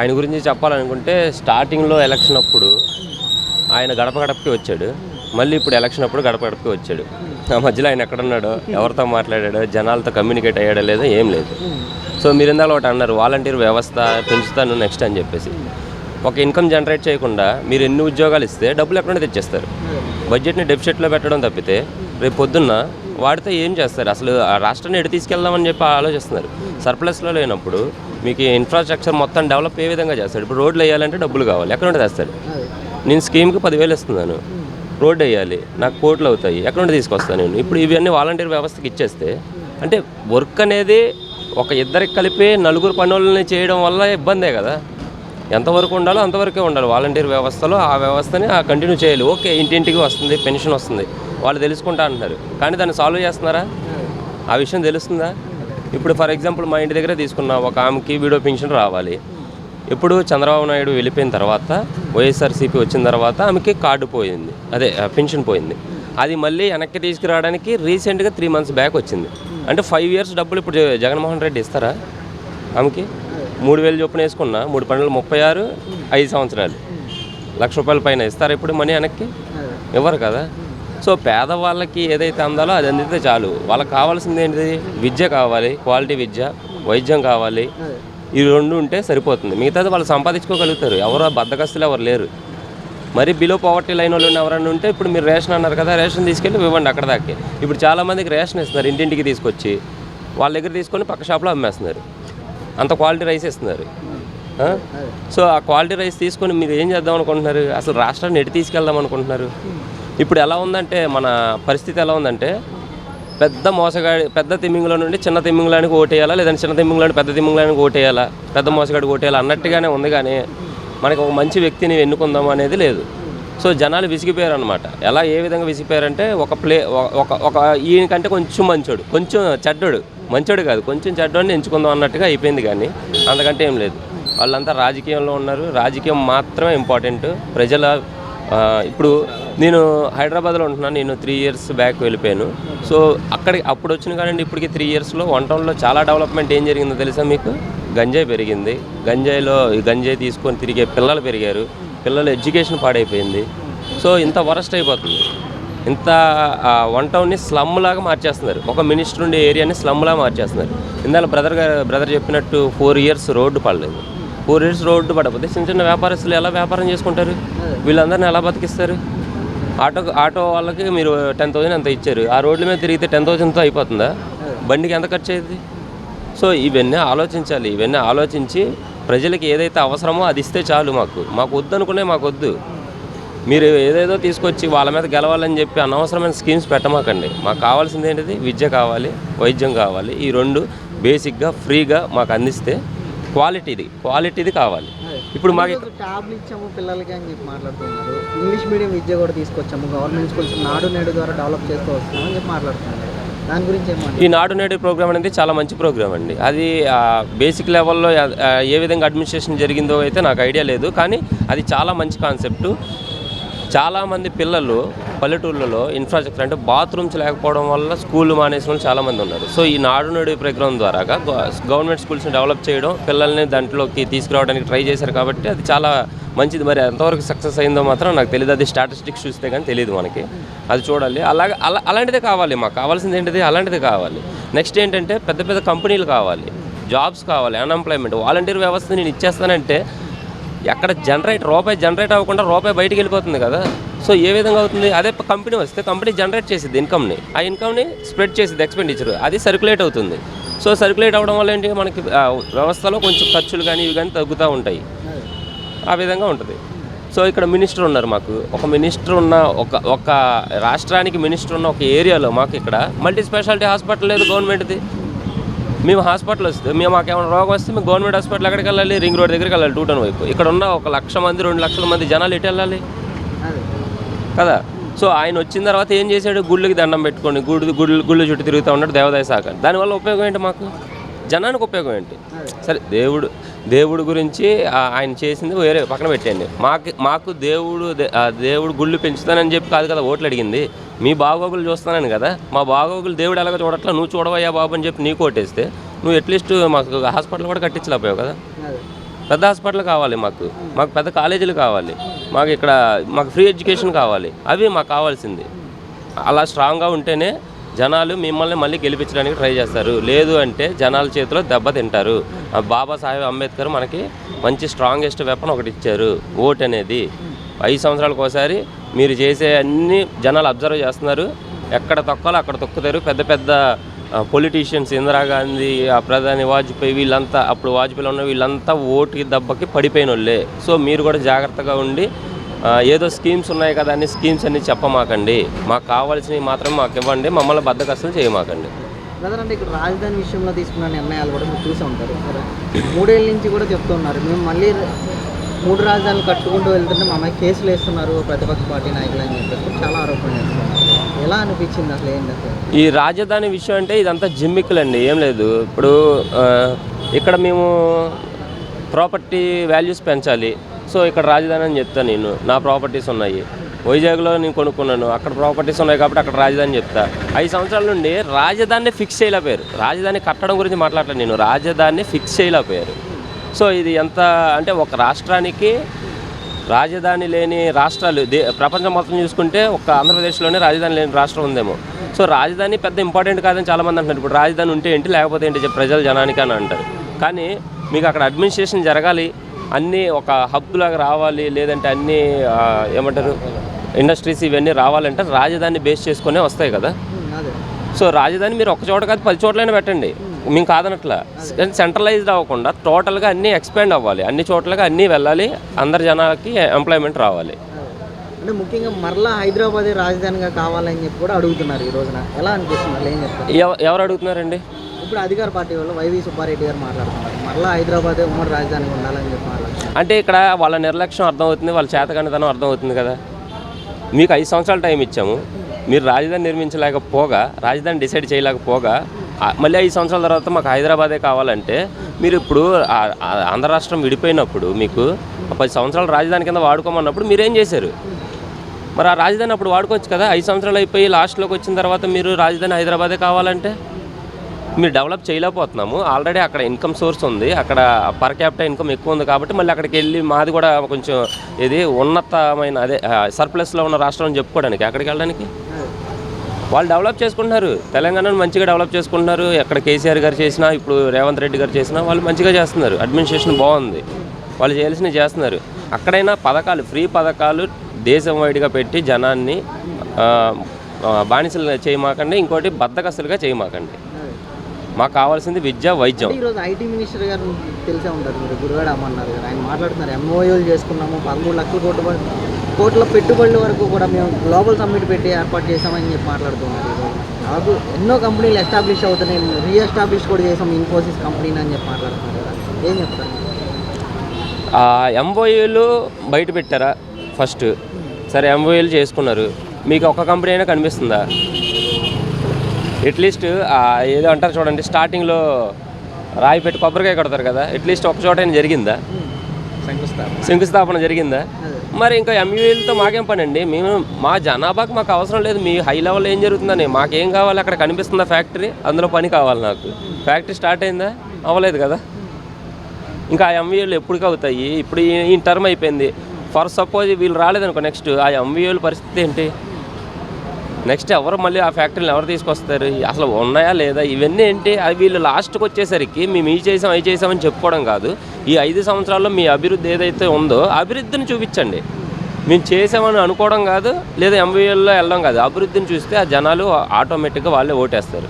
ఆయన గురించి చెప్పాలనుకుంటే స్టార్టింగ్లో ఎలక్షన్ అప్పుడు ఆయన గడప గడపకి వచ్చాడు. మళ్ళీ ఇప్పుడు ఎలక్షన్ అప్పుడు గడప గడపకి వచ్చాడు. ఆ మధ్యలో ఆయన ఎక్కడున్నాడో ఎవరితో మాట్లాడాడో జనాలతో కమ్యూనికేట్ అయ్యాడో లేదో ఏం లేదు. సో మీరు ఇందాక ఒకటి అన్నారు వాలంటీర్ వ్యవస్థ పెంచుతాను నెక్స్ట్ అని చెప్పేసి. ఒక ఇన్కమ్ జనరేట్ చేయకుండా మీరు ఎన్ని ఉద్యోగాలు ఇస్తే డబ్బులు ఎక్కడ తెచ్చేస్తారు? బడ్జెట్ని డెఫిషిట్లో పెట్టడం తప్పితే రేపు పొద్దున్న వాడితే ఏం చేస్తారు? అసలు ఆ రాష్ట్రాన్ని ఎటు తీసుకెళ్దామని చెప్పి ఆలోచిస్తున్నారు. సర్ప్లస్లో లేనప్పుడు మీకు ఇన్ఫ్రాస్ట్రక్చర్ మొత్తం డెవలప్ ఏ విధంగా చేస్తాడు? ఇప్పుడు రోడ్లు వేయాలంటే డబ్బులు కావాలి. ఎక్కడ నుండి తెస్తాడు నేను స్కీమ్కి పదివేలు ఇస్తున్నాను. రోడ్డు వేయాలి. నాకు కోట్లు అవుతాయి. ఎక్కడ నుండి తీసుకొస్తాను నేను. ఇప్పుడు ఇవన్నీ వాలంటీర్ వ్యవస్థకి ఇచ్చేస్తే అంటే వర్క్ అనేది ఒక ఇద్దరికి కలిపి నలుగురు పనులని చేయడం వల్ల ఇబ్బందే కదా. ఎంతవరకు ఉండాలో అంతవరకే ఉండాలి. వాలంటీర్ వ్యవస్థలో ఆ వ్యవస్థని ఆ కంటిన్యూ చేయాలి. ఓకే ఇంటింటికి వస్తుంది పెన్షన్ వస్తుంది. వాళ్ళు తెలుసుకుంటా అంటున్నారు. కానీ దాన్ని సాల్వ్ చేస్తున్నారా? ఆ విషయం తెలుస్తుందా? ఇప్పుడు ఫర్ ఎగ్జాంపుల్ మా ఇంటి దగ్గర తీసుకున్న ఒక ఆమెకి వీడియో పెన్షన్ రావాలి. ఇప్పుడు చంద్రబాబు నాయుడు వెళ్ళిపోయిన తర్వాత వైఎస్ఆర్సీపీ వచ్చిన తర్వాత ఆమెకి కార్డు పోయింది. అదే పెన్షన్ పోయింది. అది మళ్ళీ వెనక్కి తీసుకురావడానికి రీసెంట్గా త్రీ మంత్స్ బ్యాక్ వచ్చింది. అంటే ఫైవ్ ఇయర్స్ డబ్బులు ఇప్పుడు జగన్మోహన్ రెడ్డి ఇస్తారా ఆమెకి? మూడు వేలు చొప్పున వేసుకున్న మూడు పన్నెండు ముప్పై ఆరు ఐదు సంవత్సరాలు. లక్ష రూపాయల పైన ఇస్తారా ఇప్పుడు మనీ వెనక్కి? ఇవ్వరు కదా. సో పేదవాళ్ళకి ఏదైతే అందాలో అది అందితే చాలు. వాళ్ళకి కావాల్సింది ఏంటిది? విద్య కావాలి క్వాలిటీ విద్య వైద్యం కావాలి. ఈ రెండు ఉంటే సరిపోతుంది. మిగతాది వాళ్ళు సంపాదించుకోగలుగుతారు. ఎవరో బద్దకస్తులు ఎవరు లేరు. మరి బిలో పవర్టీ లైన్ వాళ్ళు ఎవరైనా ఉంటే ఇప్పుడు మీరు రేషన్ అన్నారు కదా రేషన్ తీసుకెళ్ళి ఇవ్వండి అక్కడ దాకే. ఇప్పుడు చాలామందికి రేషన్ ఇస్తున్నారు ఇంటింటికి తీసుకొచ్చి. వాళ్ళ దగ్గర తీసుకొని పక్క షాప్లో అమ్మేస్తున్నారు. అంత క్వాలిటీ రైస్ ఇస్తున్నారు. సో ఆ క్వాలిటీ రైస్ తీసుకొని మీరు ఏం చేద్దాం అనుకుంటున్నారు? అసలు రాష్ట్రాన్ని ఎటు తీసుకెళ్దాం అనుకుంటున్నారు? ఇప్పుడు ఎలా ఉందంటే మన పరిస్థితి ఎలా ఉందంటే పెద్ద మోసగాడి పెద్ద తిమ్మింగులో నుండి చిన్న తిమ్మింగులానికి ఓటేయాలా లేదంటే చిన్న తిమ్మింగులానికి పెద్ద తిమ్మింగులానికి ఓటేయాలా పెద్ద మోసగాడికి ఓటేయాలా అన్నట్టుగానే ఉంది కానీ మనకి ఒక మంచి వ్యక్తిని ఎన్నుకుందాం అనేది లేదు. సో జనాలు విసిగిపోయారు అనమాట ఎలా ఏ విధంగా విసిగిపోయారంటే ఒక ప్లే ఒక ఒక ఈయనకంటే కొంచెం మంచోడు కొంచెం చెడ్డోడు మంచోడు కాదు కొంచెం చెడ్డోడిని ఎంచుకుందాం అన్నట్టుగా అయిపోయింది కానీ అంతకంటే ఏం లేదు. వాళ్ళంతా రాజకీయంలో ఉన్నారు. రాజకీయం మాత్రమే ఇంపార్టెంట్. ప్రజల ఇప్పుడు నేను హైదరాబాద్లో ఉంటున్నాను నేను త్రీ ఇయర్స్ బ్యాక్ వెళ్ళిపోయాను. సో అక్కడికి అప్పుడు వచ్చిన కానీ ఇప్పటికి త్రీ ఇయర్స్లో వన్ టౌన్లో చాలా డెవలప్మెంట్ ఏం జరిగిందో తెలుసా మీకు? గంజాయి పెరిగింది. గంజాయిలో ఈ గంజాయి తీసుకొని తిరిగే పిల్లలు పెరిగారు. పిల్లల ఎడ్యుకేషన్ పాడైపోయింది. సో ఇంత వరస్ట్ అయిపోతుంది. ఇంత ఆ, వన్ టౌన్ని స్లమ్ లాగా మార్చేస్తున్నారు. ఒక మినిస్టర్ ఉండే ఏరియాని స్లమ్ లాగా మార్చేస్తున్నారు. ఇందాక బ్రదర్ గారు బ్రదర్ చెప్పినట్టు ఫోర్ ఇయర్స్ రోడ్డు పడలేదు. ఫోర్ ఇయర్స్ రోడ్డు పడకపోతే చిన్న చిన్న వ్యాపారస్తులు ఎలా వ్యాపారం చేసుకుంటారు? వీళ్ళందరిని ఎలా బతికిస్తారు? ఆటో ఆటో వాళ్ళకి మీరు టెన్ థౌసండ్ ఎంత ఇచ్చారు? ఆ రోడ్ల మీద తిరిగితే టెన్ థౌసండ్తో అయిపోతుందా? బండికి ఎంత ఖర్చు అయ్యింది? సో ఇవన్నీ ఆలోచించాలి. ఇవన్నీ ఆలోచించి ప్రజలకి ఏదైతే అవసరమో అది ఇస్తే చాలు మాకు. మాకు వద్దు అనుకునే మాకు వద్దు. మీరు ఏదేదో తీసుకొచ్చి వాళ్ళ మీద గెలవాలని చెప్పి అనవసరమైన స్కీమ్స్ పెట్టమాకండి. మాకు కావాల్సింది ఏంటిది? విద్య కావాలి వైద్యం కావాలి. ఈ రెండు బేసిక్గా ఫ్రీగా మాకు అందిస్తే క్వాలిటీది క్వాలిటీది కావాలి. ఇప్పుడు మాకు ట్యాబ్లు ఇచ్చాము పిల్లలకి అని చెప్పి మాట్లాడుతున్నారు. ఇంగ్లీష్ మీడియం విద్య కూడా తీసుకొచ్చాము. గవర్నమెంట్ స్కూల్స్ నాడు నేడు ద్వారా డెవలప్ చేస్తూ వస్తున్నాం అని చెప్పి మాట్లాడుతున్నారు. దాని గురించి ఈ నాడు నేడు ప్రోగ్రామ్ అనేది చాలా మంచి ప్రోగ్రామ్ అండి. అది బేసిక్ లెవెల్లో ఏ విధంగా అడ్మినిస్ట్రేషన్ జరిగిందో అయితే నాకు ఐడియా లేదు. కానీ అది చాలా మంచి కాన్సెప్ట్. చాలామంది పిల్లలు పల్లెటూర్లలో ఇన్ఫ్రాస్ట్రక్చర్ అంటే బాత్రూమ్స్ లేకపోవడం వల్ల స్కూల్ మానేసిన వాళ్ళు చాలామంది ఉన్నారు. సో ఈ నాడు నేడు ప్రోగ్రామ్ ద్వారా గవర్నమెంట్ స్కూల్స్ని డెవలప్ చేయడం పిల్లల్ని దాంట్లోకి తీసుకురావడానికి ట్రై చేశారు కాబట్టి అది చాలా మంచిది. మరి ఎంతవరకు సక్సెస్ అయిందో మాత్రం నాకు తెలియదు అది స్టాటిస్టిక్స్ చూస్తే కానీ తెలియదు మనకి. అది చూడాలి. అలాగే అలా అలాంటిదే కావాలి మాకు. కావాల్సింది ఏంటిది? అలాంటిదే కావాలి. నెక్స్ట్ ఏంటంటే పెద్ద పెద్ద కంపెనీలు కావాలి. జాబ్స్ కావాలి. అన్ఎంప్లాయ్మెంట్ వాలంటీర్ వ్యవస్థ నేను ఇచ్చేస్తానంటే ఎక్కడ జనరేట్ రూపాయి జనరేట్ అవ్వకుండా రూపాయి బయటికి వెళ్ళిపోతుంది కదా. సో ఏ విధంగా అవుతుంది? అదే కంపెనీ వస్తే కంపెనీ జనరేట్ చేసేది ఇన్కమ్ని. ఆ ఇన్కమ్ని స్ప్రెడ్ చేసేది ఎక్స్పెండిచర్. అది సర్క్యులేట్ అవుతుంది. సో సర్క్యులేట్ అవ్వడం వల్ల ఏంటి? మనకి వ్యవస్థలో కొంచెం ఖర్చులు కానీ ఇవి కానీ తగ్గుతూ ఉంటాయి. ఆ విధంగా ఉంటుంది. సో ఇక్కడ మినిస్టర్ ఉన్నారు మాకు. ఒక మినిస్టర్ ఉన్న ఒక ఒక రాష్ట్రానికి మినిస్టర్ ఉన్న ఒక ఏరియాలో మాకు ఇక్కడ మల్టీ స్పెషాలిటీ హాస్పిటల్ లేదు గవర్నమెంట్ది. మేము హాస్పిటల్ వస్తే మేము మాకు ఏమైనా రోగం వస్తే మేము గవర్నమెంట్ హాస్పిటల్ ఎక్కడికి వెళ్ళాలి? రింగ్ రోడ్ దగ్గరికి వెళ్ళాలి టూ టౌన్ వైపు. ఇక్కడ ఉన్న ఒక లక్ష మంది రెండు లక్షల మంది జనాలు ఎటు వెళ్ళాలి? కదా? సో ఆయన వచ్చిన తర్వాత ఏం చేశాడు? గుళ్ళకి దండం పెట్టుకొని గుడి గుళ్ళు గుళ్ళు చుట్టూ తిరుగుతూ ఉన్నాడు దేవాదాయ శాఖ. దానివల్ల ఉపయోగం ఏంటి మాకు? జనానికి ఉపయోగం ఏంటి? సరే దేవుడు దేవుడు గురించి ఆయన చేసింది వేరే పక్కన పెట్టండి మాకు మాకు దేవుడు దేవుడు గుళ్ళు పెంచుతానని చెప్పి కాదు కదా ఓట్లు అడిగింది. మీ బాగోగులు చూస్తానని కదా మా బాగోగులు దేవుడు ఎలాగ చూడట్లా నువ్వు చూడవయ్యా బాబు అని చెప్పి నీకు ఓటేస్తే నువ్వు అట్లీస్ట్ మాకు హాస్పిటల్ కూడా కట్టించలేకపోయావు కదా. పెద్ద హాస్పిటల్ కావాలి మాకు. మాకు పెద్ద కాలేజీలు కావాలి. మాకు ఇక్కడ మాకు ఫ్రీ ఎడ్యుకేషన్ కావాలి. అవి మాకు కావాల్సింది. అలా స్ట్రాంగ్గా ఉంటేనే జనాలు మిమ్మల్ని మళ్ళీ గెలిపించడానికి ట్రై చేస్తారు. లేదు అంటే జనాల చేతిలో దెబ్బతింటారు బాబాసాహెబ్ అంబేద్కర్ మనకి మంచి స్ట్రాంగెస్ట్ వెపన్ ఒకటి ఇచ్చారు. ఓట్ అనేది. ఐదు సంవత్సరాలకు ఒకసారి మీరు చేసే అన్ని జనాలు అబ్జర్వ్ చేస్తున్నారు. ఎక్కడ తొక్కాలో అక్కడ తొక్కుతారు. పెద్ద పెద్ద పొలిటీషియన్స్ ఇందిరాగాంధీ ఆ ప్రధాని వాజ్పేయి వీళ్ళంతా అప్పుడు వాజ్పేయిలో ఉన్న వీళ్ళంతా ఓటుకి దెబ్బకి పడిపోయిన వాళ్ళే సో మీరు కూడా జాగ్రత్తగా ఉండి ఏదో స్కీమ్స్ ఉన్నాయి కదా అన్ని స్కీమ్స్ అన్ని చెప్పమాకండి. మాకు కావాల్సినవి మాత్రమే మాకు ఇవ్వండి మమ్మల్ని బద్దకస్తులు చేయమాకండి. బ్రదర్ అంటే ఇక్కడ రాజధాని విషయంలో తీసుకున్న నిర్ణయాలు కూడా మీరు చూసి ఉంటారు. మూడేళ్ళ నుంచి కూడా చెప్తున్నారు. మేము మళ్ళీ మూడు రాజధానులు కట్టుకుంటూ వెళ్తుంటే మా అమ్మాయి కేసులు వేస్తున్నారు ప్రతిపక్ష పార్టీ నాయకులు అని చెప్పేసి చాలా ఆరోపణలు చేస్తున్నారు. ఎలా అనిపించింది అసలు ఏంటి అసలు? ఈ రాజధాని విషయం అంటే ఇదంతా జిమ్మిక్కులండి ఏం లేదు. ఇప్పుడు ఇక్కడ మేము ప్రాపర్టీ వాల్యూస్ పెంచాలి. సో ఇక్కడ రాజధాని అని చెప్తాను నేను. నా ప్రాపర్టీస్ ఉన్నాయి. వైజాగ్లో నేను కొనుక్కున్నాను. అక్కడ ప్రాపర్టీస్ ఉన్నాయి కాబట్టి అక్కడ రాజధాని చెప్తా. ఐదు సంవత్సరాల నుండి రాజధానిని ఫిక్స్ చేయలేకపోయారు రాజధాని కట్టడం గురించి మాట్లాడలేదు నేను. రాజధానిని ఫిక్స్ చేయలేకపోయారు సో ఇది ఎంత అంటే ఒక రాష్ట్రానికి రాజధాని లేని రాష్ట్రాలు. దే ప్రపంచం మొత్తం చూసుకుంటే ఒక ఆంధ్రప్రదేశ్లోనే రాజధాని లేని రాష్ట్రం ఉందేమో. సో రాజధాని పెద్ద ఇంపార్టెంట్ కాదని చాలామంది అంటున్నారు. ఇప్పుడు రాజధాని ఉంటే ఏంటి? లేకపోతే ఏంటి? ప్రజలు జనానికి అని అంటారు. కానీ మీకు అక్కడ అడ్మినిస్ట్రేషన్ జరగాలి. అన్నీ ఒక హబ్ లాగా రావాలి లేదంటే అన్నీ ఏమంటారు ఇండస్ట్రీస్ ఇవన్నీ రావాలంటే రాజధాని బేస్ చేసుకునే వస్తాయి కదా. సో రాజధాని మీరు ఒక చోట కాదు పది చోట్లైనా పెట్టండి. మేము కాదనట్లా. సెంట్రలైజ్డ్ అవ్వకుండా టోటల్గా అన్నీ ఎక్స్పాండ్ అవ్వాలి. అన్ని చోట్లగా అన్నీ వెళ్ళాలి అందరి జనాలకి ఎంప్లాయ్మెంట్ రావాలి. అంటే ముఖ్యంగా మరలా హైదరాబాదే రాజధానిగా కావాలని చెప్పి కూడా అడుగుతున్నారు ఈ రోజున. ఎలా అనిపిస్తుంది? అసలు ఏం చెప్తారు? ఎవ- ఎవరు అడుగుతున్నారండి? ఇప్పుడు అధికార పార్టీ వాళ్ళు వైవి సుబ్బారెడ్డి గారు మాట్లాడుతున్నారు. మరలా హైదరాబాదే ఉమ్మడి రాజధాని ఉండాలని చెప్పి మాట్లాడుతున్నారు అంటే ఇక్కడ వాళ్ళ నిర్లక్ష్యం అర్థమవుతుంది వాళ్ళ చేతకానితనం అర్థమవుతుంది కదా. మీకు ఐదు సంవత్సరాలు టైం ఇచ్చాము. మీరు రాజధాని నిర్మించలేకపోగా రాజధాని డిసైడ్ చేయలేకపోగా మళ్ళీ ఐదు సంవత్సరాల తర్వాత మాకు హైదరాబాదే కావాలంటే మీరు ఇప్పుడు ఆంధ్ర రాష్ట్రం విడిపోయినప్పుడు మీకు పది సంవత్సరాలు రాజధాని కింద వాడుకోమన్నప్పుడు మీరేం చేశారు? మరి ఆ రాజధాని అప్పుడు వాడుకోవచ్చు కదా. ఐదు సంవత్సరాలు అయిపోయి లాస్ట్లోకి వచ్చిన తర్వాత మీరు రాజధాని హైదరాబాదే కావాలంటే? మీరు డెవలప్ చేయలేకపోతున్నాము. ఆల్రెడీ అక్కడ ఇన్కమ్ సోర్స్ ఉంది. అక్కడ పర్ క్యాపిటల్ ఇన్కమ్ ఎక్కువ ఉంది కాబట్టి మళ్ళీ అక్కడికి వెళ్ళి మాది కూడా కొంచెం ఇది ఉన్నతమైన అదే సర్ప్లస్లో ఉన్న రాష్ట్రం అని చెప్పుకోవడానికి. అక్కడికి వెళ్ళడానికి? వాళ్ళు డెవలప్ చేసుకుంటున్నారు. తెలంగాణను మంచిగా డెవలప్ చేసుకుంటున్నారు. ఎక్కడ కేసీఆర్ గారు చేసినా ఇప్పుడు రేవంత్ రెడ్డి గారు చేసినా వాళ్ళు మంచిగా చేస్తున్నారు. అడ్మినిస్ట్రేషన్ బాగుంది. వాళ్ళు చేయాల్సినవి చేస్తున్నారు. అక్కడైనా పథకాలు ఫ్రీ పథకాలు దేశం వైడ్గా పెట్టి జనాన్ని బానిసలుగా బానిసలు చేయమాకండి. ఇంకోటి బద్దకస్తులుగా చేయమాకండి. మాకు కావాల్సింది విద్య వైద్యం. ఈరోజు ఐటీ మినిస్టర్ గారు తెలిసే ఉంటారు మీరు గురువాడ అమ్మన్నారు కదా. ఆయన మాట్లాడుతున్నారు ఎంఓయూలు చేసుకున్నాము పదమూడు లక్షల కోట్ల కోట్ల పెట్టుబడుల వరకు కూడా మేము గ్లోబల్ సమ్మిట్ పెట్టి ఏర్పాటు చేసామని చెప్పి మాట్లాడుతున్నారు నాకు ఎన్నో కంపెనీలు ఎస్టాబ్లిష్ అవుతున్నాయి రీఎస్టాబ్లిష్ కూడా చేసాం ఇన్ఫోసిస్ కంపెనీని అని చెప్పి మాట్లాడుతున్నారు కదా. ఏం చెప్తారు? ఎంఓయూలు బయట పెట్టారా? ఫస్ట్. సరే ఎంఓయూలు చేసుకున్నారు. మీకు ఒక కంపెనీ అయినా కనిపిస్తుందా? అట్లీస్ట్ ఏదో అంటారు చూడండి స్టార్టింగ్లో రాయి పెట్టి కొబ్బరికాయ కొడతారు కదా అట్లీస్ట్ ఒక చోట అయినా జరిగిందా? శంకుస్థాపన శంకుస్థాపన జరిగిందా? మరి ఇంకా ఎంయూఎల్తో మాకేం పని అండి మేము మా జనాభాకి మాకు అవసరం లేదు మీ హై లెవెల్ ఏం జరుగుతుందని. మాకేం కావాలి అక్కడ కనిపిస్తుందా ఫ్యాక్టరీ? అందులో పని కావాలి నాకు. ఫ్యాక్టరీ స్టార్ట్ అయిందా? అవ్వలేదు కదా. ఇంకా ఆ ఎంవీఏలు ఎప్పటికీ అవుతాయి? ఇప్పుడు ఈ- ఈ టర్మ్ అయిపోయింది. ఫర్ సపోజ్ వీళ్ళు రాలేదనుకో నెక్స్ట్ ఆ ఎంవీఏల పరిస్థితి ఏంటి? నెక్స్ట్ ఎవరు మళ్ళీ ఆ ఫ్యాక్టరీని ఎవరు తీసుకొస్తారు? అసలు ఉన్నాయా లేదా? ఇవన్నీ ఏంటి? అవి వీళ్ళు లాస్ట్కి వచ్చేసరికి మేము ఈ చేసాం అవి చేసామని చెప్పుకోవడం కాదు. ఈ ఐదు సంవత్సరాల్లో మీ అభివృద్ధి ఏదైతే ఉందో అభివృద్ధిని చూపించండి. మేము చేసామని అనుకోవడం కాదు లేదా ఎంబీఏల్లో వెళ్ళడం కాదు. అభివృద్ధిని చూస్తే ఆ జనాలు ఆటోమేటిక్గా వాళ్ళే ఓటేస్తారు.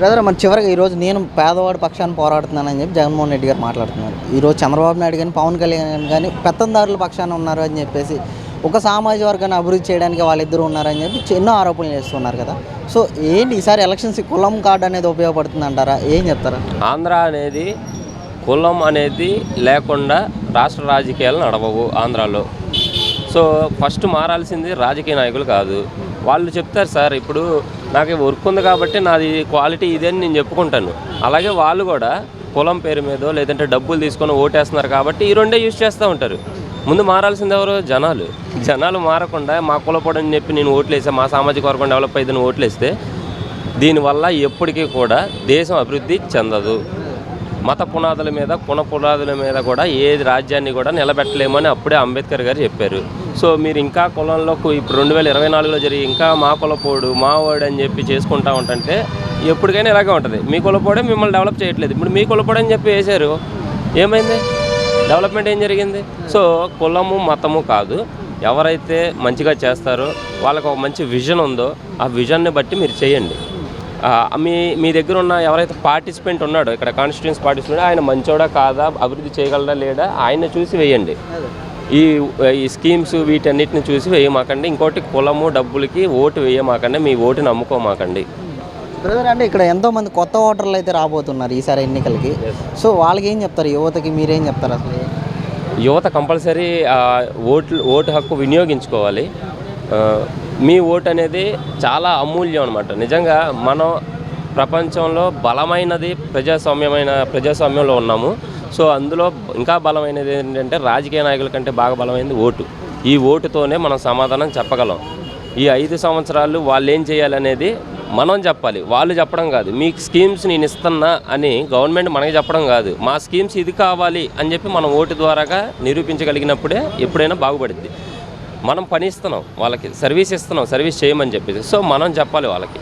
బ్రదర్ మరి చివరికి ఈరోజు నేను పేదవాడి పక్షాన్ని పోరాడుతున్నానని చెప్పి జగన్మోహన్ రెడ్డి గారు మాట్లాడుతున్నారు. ఈరోజు చంద్రబాబు నాయుడు కానీ పవన్ కళ్యాణ్ కానీ పెత్తందారుల పక్షాన ఉన్నారు అని చెప్పేసి ఒక సామాజిక వర్గాన్ని అభివృద్ధి చేయడానికి వాళ్ళిద్దరూ ఉన్నారని చెప్పి ఎన్నో ఆరోపణలు చేస్తున్నారు కదా. సో ఏంటి ఈసారి ఎలక్షన్స్ కులం కార్డు అనేది ఉపయోగపడుతుంది అంటారా? ఏం చెప్తారా? ఆంధ్ర అనేది కులం అనేది లేకుండా రాష్ట్ర రాజకీయాలు నడవవు ఆంధ్రాలో. సో ఫస్ట్ మారాల్సింది రాజకీయ నాయకులు కాదు. వాళ్ళు చెప్తారు సార్ ఇప్పుడు నాకు వర్క్ ఉంది కాబట్టి నాది క్వాలిటీ ఇదే అని నేను చెప్పుకుంటాను. అలాగే వాళ్ళు కూడా కులం పేరు మీదో లేదంటే డబ్బులు తీసుకొని ఓటేస్తున్నారు కాబట్టి ఈ రెండే యూజ్ చేస్తూ ఉంటారు. ముందు మారాల్సింది ఎవరు? జనాలు. జనాలు మారకుండా మా కులపడని చెప్పి నేను ఓట్లేసా మా సామాజిక వర్గం డెవలప్ అయ్యిందని ఓట్లేస్తే దీనివల్ల ఎప్పటికీ కూడా దేశం అభివృద్ధి చెందదు. మత పునాదుల మీద కుణ పునాదుల మీద కూడా ఏ రాజ్యాన్ని కూడా నిలబెట్టలేమని అప్పుడే అంబేద్కర్ గారు చెప్పారు. సో మీరు ఇంకా కులంలోకి ఇప్పుడు రెండు వేల ఇరవై నాలుగులో జరిగి ఇంకా మా కులపోడు మా వాడు అని చెప్పి చేసుకుంటా ఉంటుంటే ఎప్పటికైనా ఇలాగే ఉంటుంది. మీ కులపోడే మిమ్మల్ని డెవలప్ చేయట్లేదు. ఇప్పుడు మీ కులపోడు అని చెప్పి వేశారు. ఏమైంది? డెవలప్మెంట్ ఏం జరిగింది? సో కులము మతము కాదు. ఎవరైతే మంచిగా చేస్తారో వాళ్ళకి ఒక మంచి విజన్ ఉందో ఆ విజన్ని బట్టి మీరు చేయండి. మీ మీ దగ్గర ఉన్న ఎవరైతే పార్టిసిపెంట్ ఉన్నాడో ఇక్కడ కాన్స్టిట్యూన్స్ పార్టిసిపెంట్ ఆయన మంచోడా కాదా అభివృద్ధి చేయగలడా లేదా ఆయన చూసి వేయండి. ఈ ఈ స్కీమ్స్ వీటన్నిటిని చూసి వేయమాకండి. ఇంకోటి కులము డబ్బులకి ఓటు వేయమాకండి. మీ ఓటుని అమ్ముకోమాకండి బ్రదర్ అంటే ఇక్కడ ఎంతో మంది కొత్త ఓటర్లు అయితే రాబోతున్నారు ఈసారి ఎన్నికలకి. సో వాళ్ళకి ఏం చెప్తారు? యువతకి మీరేం చెప్తారు అసలు? యువత కంపల్సరీ ఓట్లు ఓటు హక్కు వినియోగించుకోవాలి. మీ ఓటు అనేది చాలా అమూల్యం అనమాట నిజంగా మనం ప్రపంచంలో బలమైనది ప్రజాస్వామ్యమైన ప్రజాస్వామ్యంలో ఉన్నాము. సో అందులో ఇంకా బలమైనది ఏంటంటే రాజకీయ నాయకుల కంటే బాగా బలమైనది ఓటు. ఈ ఓటుతోనే మనం సమాధానం చెప్పగలం. ఈ ఐదు సంవత్సరాలు వాళ్ళు ఏం చేయాలనేది మనం చెప్పాలి వాళ్ళు చెప్పడం కాదు. మీ స్కీమ్స్ నేను ఇస్తున్నా అని గవర్నమెంట్ మనకి చెప్పడం కాదు. మా స్కీమ్స్ ఇది కావాలి అని చెప్పి మనం ఓటు ద్వారాగా నిరూపించగలిగినప్పుడే ఎప్పుడైనా బాగుపడుద్ది. మనం పని ఇస్తున్నాం వాళ్ళకి సర్వీస్ ఇస్తున్నాం సర్వీస్ చేయమని చెప్పేసి. సో మనం చెప్పాలి వాళ్ళకి.